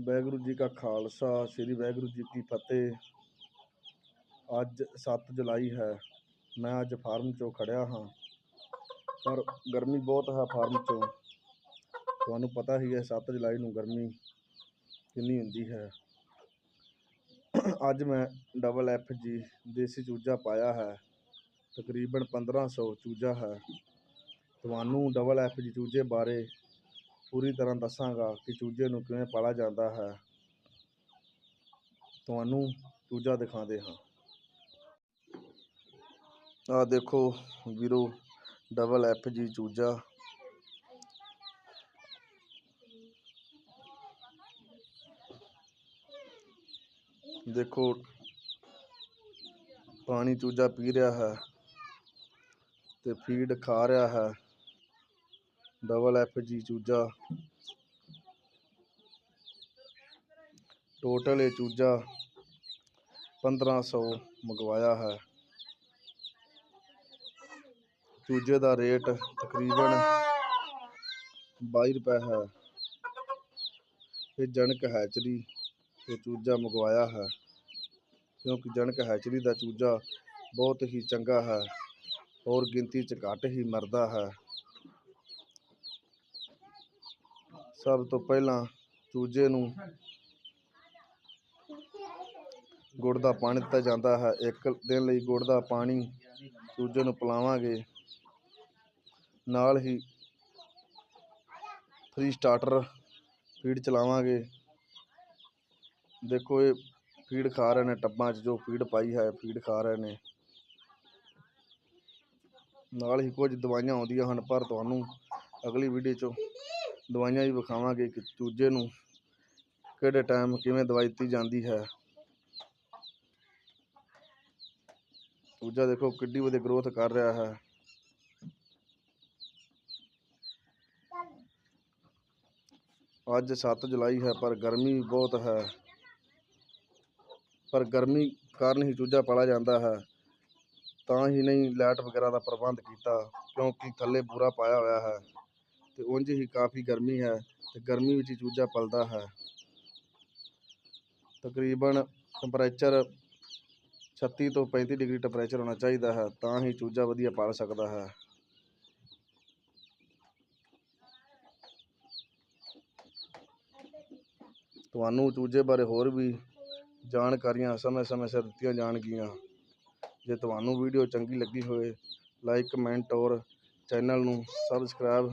ਵਾਹਿਗੁਰੂ ਜੀ ਕਾ ਖਾਲਸਾ, ਸ੍ਰੀ ਵਾਹਿਗੁਰੂ ਜੀ ਕੀ ਫਤਿਹ। ਅੱਜ 7 ਜੁਲਾਈ ਹੈ, ਮੈਂ ਅੱਜ ਫਾਰਮ 'ਚੋਂ ਖੜਿਆ ਹਾਂ। ਪਰ ਗਰਮੀ ਬਹੁਤ ਹੈ ਫਾਰਮ 'ਚੋਂ। ਤੁਹਾਨੂੰ ਪਤਾ ਹੀ ਹੈ 7 ਜੁਲਾਈ ਨੂੰ ਗਰਮੀ ਕਿੰਨੀ ਹੁੰਦੀ ਹੈ। ਅੱਜ ਮੈਂ ਡਬਲ ਐਫ ਜੀ ਦੇਸੀ ਚੂਜਾ ਪਾਇਆ ਹੈ, ਤਕਰੀਬਨ 1500 ਚੂਜਾ ਹੈ। ਤੁਹਾਨੂੰ ਡਬਲ ਐਫ ਜੀ ਚੂਜੇ ਬਾਰੇ ਪੂਰੀ ਤਰ੍ਹਾਂ ਦੱਸਾਂਗਾ ਕਿ ਚੂਜੇ ਨੂੰ ਕਿਵੇਂ ਪਾਲਿਆ ਜਾਂਦਾ ਹੈ। ਤੁਹਾਨੂੰ ਚੂਜਾ ਦਿਖਾਉਂਦੇ ਹਾਂ। ਆਹ ਦੇਖੋ ਵੀਰੋ ਡਬਲ ਐਫ ਜੀ ਚੂਜਾ। ਦੇਖੋ, ਪਾਣੀ ਚੂਜਾ ਪੀ ਰਿਹਾ ਹੈ ਤੇ ਫੀਡ ਖਾ ਰਿਹਾ ਹੈ। ਡਬਲ ਐਫ ਜੀ ਚੂਜਾ। ਟੋਟਲ ਇਹ ਚੂਜਾ 1500 ਮੰਗਵਾਇਆ ਹੈ। ਚੂਜੇ ਦਾ ਰੇਟ ਤਕਰੀਬਨ 22 ਰੁਪਏ ਹੈ। ਇਹ ਜਣਕ ਹੈਚਰੀ ਤੇ ਚੂਜਾ ਮੰਗਵਾਇਆ ਹੈ। ਕਿਉਂਕਿ ਜਣਕ ਹੈਚਰੀ ਦਾ ਚੂਜਾ ਬਹੁਤ ਹੀ ਚੰਗਾ ਹੈ ਔਰ ਗਿਣਤੀ 'ਚ ਘੱਟ ਹੀ ਮਰਦਾ ਹੈ। ਸਭ ਤੋਂ ਪਹਿਲਾਂ ਚੂਜੇ ਨੂੰ ਗੁੜ ਦਾ ਪਾਣੀ ਦਿੱਤਾ ਜਾਂਦਾ ਹੈ। ਇੱਕ ਦਿਨ ਲਈ ਗੁੜ ਦਾ ਪਾਣੀ ਚੂਜੇ ਨੂੰ ਪਿਲਾਵਾਂਗੇ। ਨਾਲ ਹੀ ਫਰੀ ਸਟਾਰਟਰ ਫੀਡ ਚਲਾਵਾਂਗੇ। ਦੇਖੋ ਇਹ ਫੀਡ ਖਾ ਰਹੇ ਨੇ ਟੱਬਾਂ 'ਚ, ਜੋ ਫੀਡ ਪਾਈ ਹੈ ਫੀਡ ਖਾ ਰਹੇ ਨੇ। ਨਾਲ ਹੀ ਕੁਝ ਦਵਾਈਆਂ ਆਉਂਦੀਆਂ ਹਨ, ਪਰ ਤੁਹਾਨੂੰ ਅਗਲੀ ਵੀਡੀਓ 'ਚ ਦਵਾਈਆਂ ਵੀ ਵਿਖਾਵਾਂਗੇ ਕਿ ਚੂਜੇ ਨੂੰ, ਕਿਹੜੇ ਟਾਈਮ ਕਿਵੇਂ ਦਵਾਈ ਦਿੱਤੀ ਜਾਂਦੀ ਹੈ। ਚੂਜਾ ਦੇਖੋ ਕਿੱਡੀ ਵਧੀਆ ਗਰੋਥ ਕਰ ਰਿਹਾ ਹੈ। ਅੱਜ 7 ਜੁਲਾਈ ਹੈ, ਪਰ ਗਰਮੀ ਬਹੁਤ ਹੈ। ਪਰ ਗਰਮੀ ਕਾਰਨ ਹੀ ਚੂਜਾ ਪਾਲਿਆ ਜਾਂਦਾ ਹੈ। ਤਾਂ ਹੀ ਨਹੀਂ ਲਾਈਟ ਵਗੈਰਾ ਦਾ ਪ੍ਰਬੰਧ ਕੀਤਾ, ਕਿਉਂਕਿ ਥੱਲੇ ਬੂਰਾ ਪਾਇਆ ਹੋਇਆ ਹੈ। ਤੇ ਉਂਝ ਹੀ ਕਾਫੀ ਗਰਮੀ ਹੈ ਤੇ ਗਰਮੀ ਵਿੱਚ ਹੀ ਚੂਜਾ ਪਲਦਾ ਹੈ। ਤਕਰੀਬਨ ਟੈਂਪਰੇਚਰ 36 ਤੋਂ 35 ਡਿਗਰੀ ਟੈਂਪਰੇਚਰ ਹੋਣਾ ਚਾਹੀਦਾ ਹੈ, ਤਾਂ ਹੀ ਚੂਜਾ ਵਧੀਆ ਪਲ ਸਕਦਾ ਹੈ। ਤੁਹਾਨੂੰ ਚੂਜੇ ਬਾਰੇ ਹੋਰ ਵੀ ਜਾਣਕਾਰੀਆਂ ਸਮੇਂ-ਸਮੇਂ ਸਿਰ ਦਿੱਤੀਆਂ ਜਾਣਗੀਆਂ। ਜੇ ਤੁਹਾਨੂੰ ਵੀਡੀਓ ਚੰਗੀ ਲੱਗੀ ਹੋਵੇ ਲਾਈਕ ਕਮੈਂਟ ਔਰ ਚੈਨਲ ਨੂੰ ਸਬਸਕ੍ਰਾਈਬ